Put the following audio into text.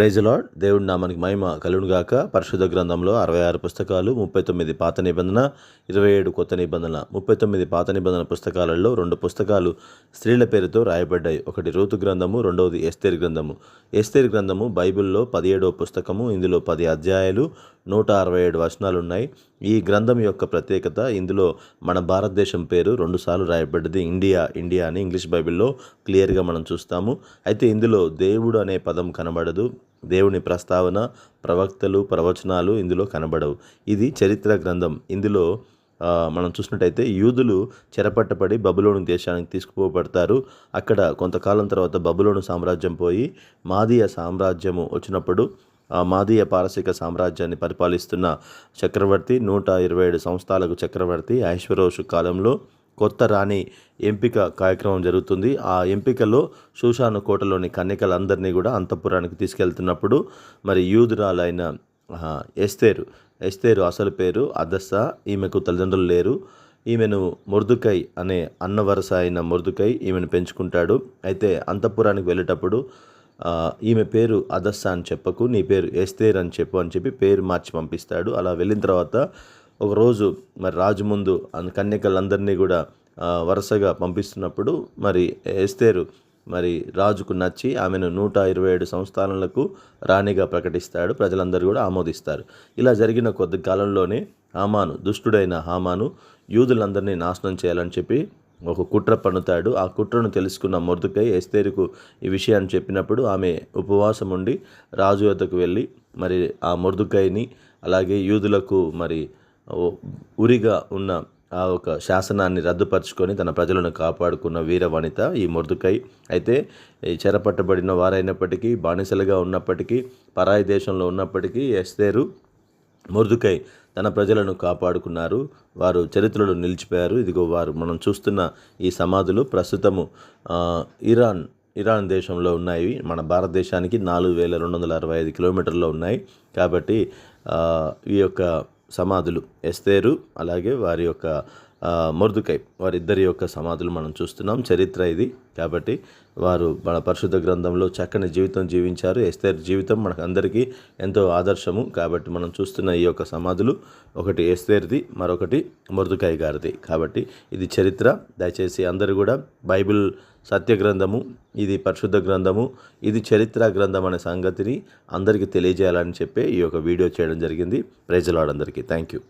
Praise lord దేవుడి నామానికి మహిమ కలుగుగాక పరిశుద్ధ గ్రంథంలో అరవై ఆరు పుస్తకాలు ముప్పై తొమ్మిది పాత నిబంధన ఇరవై ఏడు కొత్త నిబంధన ముప్పై తొమ్మిది పాత నిబంధన పుస్తకాలలో రెండు పుస్తకాలు స్త్రీల పేరుతో రాయబడ్డాయి. ఒకటి రూతు గ్రంథము రెండవది ఎస్తేర్ గ్రంథము. ఎస్తేర్ గ్రంథము బైబిల్లో పదిహేడవ పుస్తకము ఇందులో పది అధ్యాయాలు నూట అరవై ఏడు వచనాలు ఉన్నాయి ఈ గ్రంథం యొక్క ప్రత్యేకత ఇందులో మన భారతదేశం పేరు రెండుసార్లు రాయబడ్డది. ఇండియా ఇండియా అని ఇంగ్లీష్ బైబిల్లో క్లియర్గా మనం చూస్తాము. అయితే ఇందులో దేవుడు అనే పదం కనబడదు. దేవుని ప్రస్తావన ప్రవక్తలు ప్రవచనాలు ఇందులో కనబడవు. ఇది చరిత్ర గ్రంథం. ఇందులో మనం చూసినట్టయితే యూదులు చెరపట్టబడి బబులోను దేశానికి తీసుకుపోబడతారు. అక్కడ కొంతకాలం తర్వాత బబులోను సామ్రాజ్యం పోయి మాదీయ సామ్రాజ్యము వచ్చినప్పుడు మాదీయ పారసిక సామ్రాజ్యాన్ని పరిపాలిస్తున్న చక్రవర్తి నూట ఇరవై ఏడు సంవత్సరాలకు చక్రవర్తి ఐశ్వరోషు కాలంలో కొత్త రాణి ఎంపిక కార్యక్రమం జరుగుతుంది. ఆ ఎంపికలో శూషాను కోటలోని కన్యకలందరినీ కూడా అంతఃపురానికి తీసుకెళ్తున్నప్పుడు మరి యూదురాలైన ఎస్తేరు ఎస్తేరు అసలు పేరు అదస్స ఈమెకు తల్లిదండ్రులు లేరు. ఈమెను మురుదుకై అనే అన్న వరస అయిన మురుదుకై ఈమెను పెంచుకుంటాడు. అయితే అంతఃపురానికి వెళ్ళేటప్పుడు ఈమె పేరు అదస్సా అని చెప్పకు నీ పేరు ఎస్తేర్ అని చెప్పు అని చెప్పి పేరు మార్చి పంపిస్తాడు. అలా వెళ్ళిన తర్వాత ఒకరోజు మరి రాజు ముందు కన్యకలందరినీ కూడా వరుసగా పంపిస్తున్నప్పుడు మరి ఎస్తేరు మరి రాజుకు నచ్చి ఆమెను నూట ఇరవై ఏడు సంస్థానాలకు రాణిగా ప్రకటిస్తాడు. ప్రజలందరూ కూడా ఆమోదిస్తారు. ఇలా జరిగిన కొద్ది కాలంలోనే హామాను దుష్టుడైన హామాను యూదులందరినీ నాశనం చేయాలని చెప్పి ఒక కుట్ర పన్నుతాడు. ఆ కుట్రను తెలుసుకున్న మొర్దుకై ఎస్తేరుకు ఈ విషయాన్ని చెప్పినప్పుడు ఆమె ఉపవాసం ఉండి రాజు వద్దకు వెళ్ళి మరి ఆ మొర్దుకైని అలాగే యూదులకు మరి ఓ- ఉరిగా ఉన్న ఆ ఒక శాసనాన్ని రద్దుపరుచుకొని తన ప్రజలను కాపాడుకున్న వీర వనిత ఈ మొర్దుకై. అయితే ఈ చెరపట్టబడిన వారైనప్పటికీ బానిసలుగా ఉన్నప్పటికీ పరాయి దేశంలో ఉన్నప్పటికీ ఎస్తేరు మొర్దుకై తన ప్రజలను కాపాడుకున్నారు. వారు చరిత్రలో నిలిచిపోయారు. ఇదిగో వారు మనం చూస్తున్న ఈ సమాధులు ప్రస్తుతము ఇరాన్ ఇరాన్ దేశంలో ఉన్నాయి. మన భారతదేశానికి నాలుగు వేల రెండు వందల అరవై ఐదు కిలోమీటర్లో ఉన్నాయి. కాబట్టి ఈ యొక్క సమాధులు ఎస్తేరు అలాగే వారి యొక్క మొర్దుకై వారిద్దరి యొక్క సమాధులు మనం చూస్తున్నాం. చరిత్ర ఇది. కాబట్టి వారు మన పరిశుద్ధ గ్రంథంలో చక్కని జీవితం జీవించారు. ఎస్తేర్ జీవితం మనకు అందరికీ ఎంతో ఆదర్శము. కాబట్టి మనం చూస్తున్న ఈ యొక్క సమాధులు ఒకటి ఎస్తేర్ది మరొకటి మొర్దుకాయ్ గారిది. కాబట్టి ఇది చరిత్ర. దయచేసి అందరూ కూడా బైబిల్ సత్య గ్రంథము ఇది పరిశుద్ధ గ్రంథము ఇది చరిత్ర గ్రంథం అనే సంగతిని అందరికీ తెలియజేయాలని చెప్పి ఈ యొక్క వీడియో చేయడం జరిగింది. ప్రజలాడందరికీ థ్యాంక్ యూ